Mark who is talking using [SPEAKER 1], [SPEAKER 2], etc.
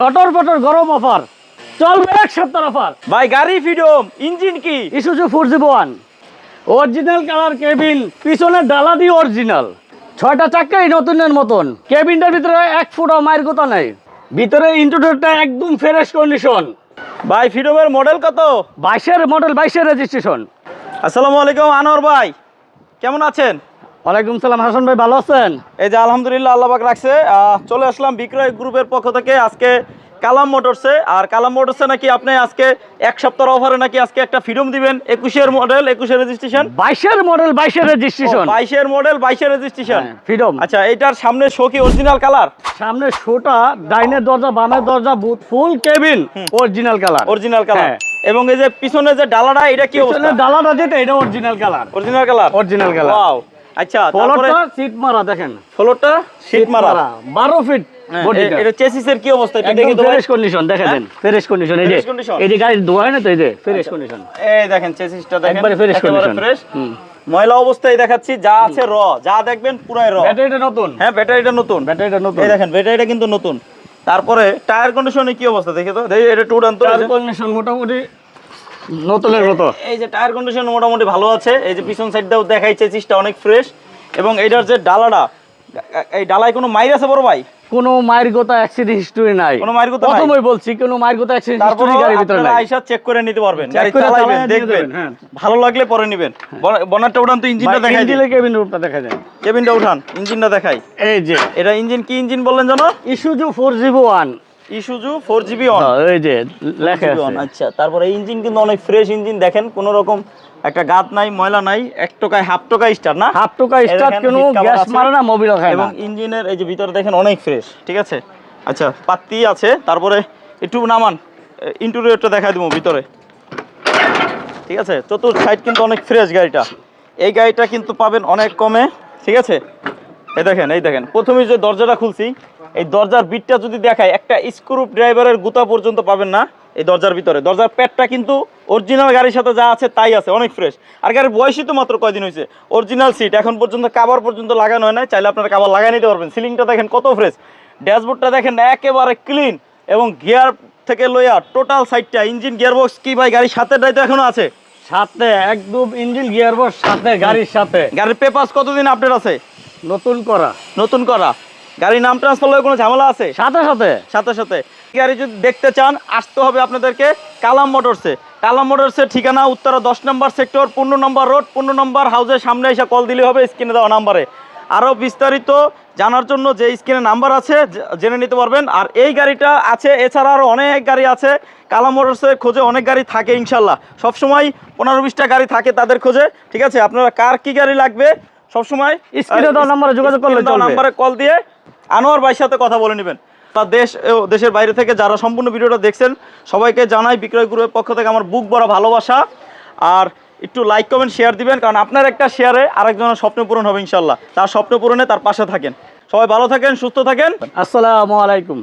[SPEAKER 1] টটর পটর গরম অফার। চলবে এক সপ্তাহ অফার।
[SPEAKER 2] ভাই গাড়ি ফ্রিডম ইঞ্জিন কি?
[SPEAKER 1] Isuzu four one original colour cabin পিছনের ডালা দিয়ে অরিজিনাল ছয়টা চাক্কাই নতুনের মতন। কেবিনটার ভিতরে এক ফুটও মায়ের কথা নাই। ভিতরে ইন্টারনেটটা একদম ফ্রেশ কন্ডিশন
[SPEAKER 2] ভাই ফ্রিডমের মডেল কত?
[SPEAKER 1] বাইশের মডেল বাইশের রেজিস্ট্রেশন
[SPEAKER 2] আসসালামু আলাইকুম আনোয়ার ভাই। কেমন আছেন?
[SPEAKER 1] ওয়ালাইকুম সালাম হাসান ভাই ভালো আছেন?
[SPEAKER 2] এই যে আলহামদুলিল্লাহ আল্লাহবাক রাখছে। চলে আসলাম বিক্রয় গ্রুপের পক্ষ থেকে। আজকে কালাম মোটরসে। আর কালাম মোটরসে নাকি আপনি আজকে এক সপ্তাহ অফারে নাকি আজকে একটা ফ্রিডম দিবেন। একুশের মডেল একুশের রেজিস্ট্রেশন
[SPEAKER 1] বাইশের মডেল বাইশের রেজিস্ট্রেশন
[SPEAKER 2] বাইশের মডেল বাইশের রেজিস্ট্রেশন
[SPEAKER 1] ফ্রিডম
[SPEAKER 2] আচ্ছা এটার সামনে শো কি অরিজিনাল কালার
[SPEAKER 1] সামনে শোটা ডাইনের দরজা বামের দরজা both full cabin original colour
[SPEAKER 2] original colour
[SPEAKER 1] হ্যাঁ।
[SPEAKER 2] এবং এই যে পিছনে যে ডালাটা এটা কি অবস্থা?
[SPEAKER 1] ডালাটা যেটা এটা original colour
[SPEAKER 2] original colour
[SPEAKER 1] original colour
[SPEAKER 2] আচ্ছা তারপরে
[SPEAKER 1] ফলোটা সিট মারা দেখেন।
[SPEAKER 2] ফ্লোরটা শীট মারা।
[SPEAKER 1] বারো ফিট
[SPEAKER 2] হ্যাঁ, এটা চেসিসের কি অবস্থা? একটু দেখি তো।
[SPEAKER 1] ফ্রেশ কন্ডিশন দেখে দেন ফ্রেশ কন্ডিশন এই যে এই যে গাড়ি ধোয়া হয় না তো এই যে ফ্রেশ কন্ডিশন
[SPEAKER 2] এই দেখেন চেসিসটা দেখেন
[SPEAKER 1] একবারে fresh condition।
[SPEAKER 2] ফ্রেশ ময়লা অবস্থায় দেখাচ্ছি যা আছে র যা দেখবেন পুরাই র
[SPEAKER 1] ব্যাটারিটা নতুন।
[SPEAKER 2] হ্যাঁ ব্যাটারিটা নতুন।
[SPEAKER 1] ব্যাটারিটা নতুন।
[SPEAKER 2] এই দেখেন ব্যাটারিটা কিন্তু নতুন। তারপরে টায়ার কন্ডিশনে কি অবস্থা? দেখি তো এটা টুর আনতো
[SPEAKER 1] টায়ার কন্ডিশন মোটামুটি নতুনের মতো।
[SPEAKER 2] এই যে টায়ার কন্ডিশন মোটামুটি ভালো আছে এই যে পিছন সাইডটাও দেখাই চেসিসটা অনেক ফ্রেশ এবং এটার যে ডালাটা এই ডালায় কোনো মাইর আছে বড় ভাই?
[SPEAKER 1] কোনো মায়ের গোতা অ্যাক্সিডেন্ট হিস্টরি নাই।
[SPEAKER 2] কোনো মায়ের নাই?
[SPEAKER 1] প্রথমেই বলছি কোনো মায়ের গোতা অ্যাক্সিডেন্ট হিস্টরি গাড়ির ভিতরে নাই।
[SPEAKER 2] আইসা চেক করে নিতে পারবেন। গাড়ি চালাবেন দেখবেন।
[SPEAKER 1] হ্যাঁ।
[SPEAKER 2] ভালো লাগলে পরে নেবেন। বনারটা উঠান তো ইঞ্জিনটা দেখাই
[SPEAKER 1] ইঞ্জিনের কেবিন রূপটা দেখা যায়
[SPEAKER 2] কেবিনটা উঠান ইঞ্জিনটা দেখাই।
[SPEAKER 1] এই যে।
[SPEAKER 2] এটা ইঞ্জিন কি ইঞ্জিন বললেন জানো?
[SPEAKER 1] ইসুজু ফোর জিবো ওয়ান
[SPEAKER 2] ইসুজু অন
[SPEAKER 1] এই যে লেখা আছে।
[SPEAKER 2] আচ্ছা তারপরে ইঞ্জিন কিন্তু অনেক ফ্রেশ ইঞ্জিন দেখেন কোনো রকম একটা গাত নাই ময়লা নাই এক টাকায় হাফ টাকা স্টার না?
[SPEAKER 1] হাফ টোকা
[SPEAKER 2] দেখেন,
[SPEAKER 1] কোনো গ্যাস মারে না মোবিল খায়
[SPEAKER 2] এবং ইঞ্জিনের এই যে ভিতরে দেখেন অনেক ফ্রেশ ঠিক আছে? আচ্ছা পাত্তি আছে তারপরে একটু নামান ইন্টেরিয়রটা দেখা দিব ভিতরে। ঠিক আছে? চতুর্থ সাইড কিন্তু অনেক ফ্রেশ গাড়িটা। এই গাড়িটা কিন্তু পাবেন অনেক কমে ঠিক আছে? এই দেখেন এই দেখেন প্রথমে যে দরজাটা খুলছি এই দরজার বিটটা যদি দেখায় একটা স্ক্রু ড্রাইভারের গুতা পর্যন্ত পাবেন না এই দরজার ভিতরে। দরজার পেটটা কিন্তু অরিজিনাল গাড়ির সাথে যা আছে তাই আছে অনেক ফ্রেশ আর গাড়ির বয়সই তো মাত্র কয়দিন হয়েছে? অরিজিনাল সিট এখন পর্যন্ত কাবার পর্যন্ত লাগানো হয় না চাইলে আপনারা কাবার লাগাই নিতে পারবেন। সিলিংটা দেখেন কত ফ্রেশ ড্যাশবোর্ডটা দেখেন একেবারে ক্লিন এবং গিয়ার থেকে লইয়া টোটাল সাইডটা ইঞ্জিন গিয়ারবক্স কি ভাই গাড়ির সাথে তো এখনও আছে?
[SPEAKER 1] সাথে একদম ইঞ্জিন গিয়ারবক্স সাথে গাড়ির সাথে।
[SPEAKER 2] গাড়ির পেপার্স কতদিন আপডেট আছে?
[SPEAKER 1] নতুন করা।
[SPEAKER 2] নতুন করা। গাড়ির নাম ট্রান্সফার কোনো ঝামেলা আছে?
[SPEAKER 1] সাথে সাথে।
[SPEAKER 2] সাথে সাথে। গাড়ি যদি দেখতে চান আসতে হবে আপনাদেরকে কালাম মোটরসে। কালাম মোটরসের ঠিকানা উত্তরা দশ নম্বর সেক্টর পনেরো নম্বর রোড পনেরো নম্বর হাউসের সামনে এসে কল দিলে হবে স্ক্রিনে দেওয়া নাম্বারে। আরও বিস্তারিত জানার জন্য যে স্ক্রিনে নাম্বার আছে জেনে নিতে পারবেন। আর এই গাড়িটা আছে এছাড়া আরও অনেক গাড়ি আছে। কালাম মোটরসের খোঁজে অনেক গাড়ি থাকে ইনশাল্লাহ সবসময় পনেরো বিশটা গাড়ি থাকে তাদের খোঁজে। ঠিক আছে আপনারা কার কি গাড়ি লাগবে? সবসময়
[SPEAKER 1] স্ক্রিনে দেওয়া নাম্বারে যোগাযোগ করলে
[SPEAKER 2] দেওয়া নাম্বারে কল দিয়ে আনোয়ার ভাইয়ের সাথে কথা বলে নেবেন। তা দেশ দেশের বাইরে থেকে যারা সম্পূর্ণ ভিডিওটা দেখছেন, সবাইকে জানাই বিক্রয় গ্রুপের পক্ষ থেকে আমার বুক বড়া ভালোবাসা। আর একটু লাইক কমেন্ট শেয়ার দিবেন, কারণ আপনার একটা শেয়ারে আরেকজনের স্বপ্ন পূরণ হবে ইনশাল্লাহ তার স্বপ্ন পূরণে তার পাশে থাকেন। সবাই ভালো থাকেন, সুস্থ থাকেন।
[SPEAKER 1] আসসালামু আলাইকুম।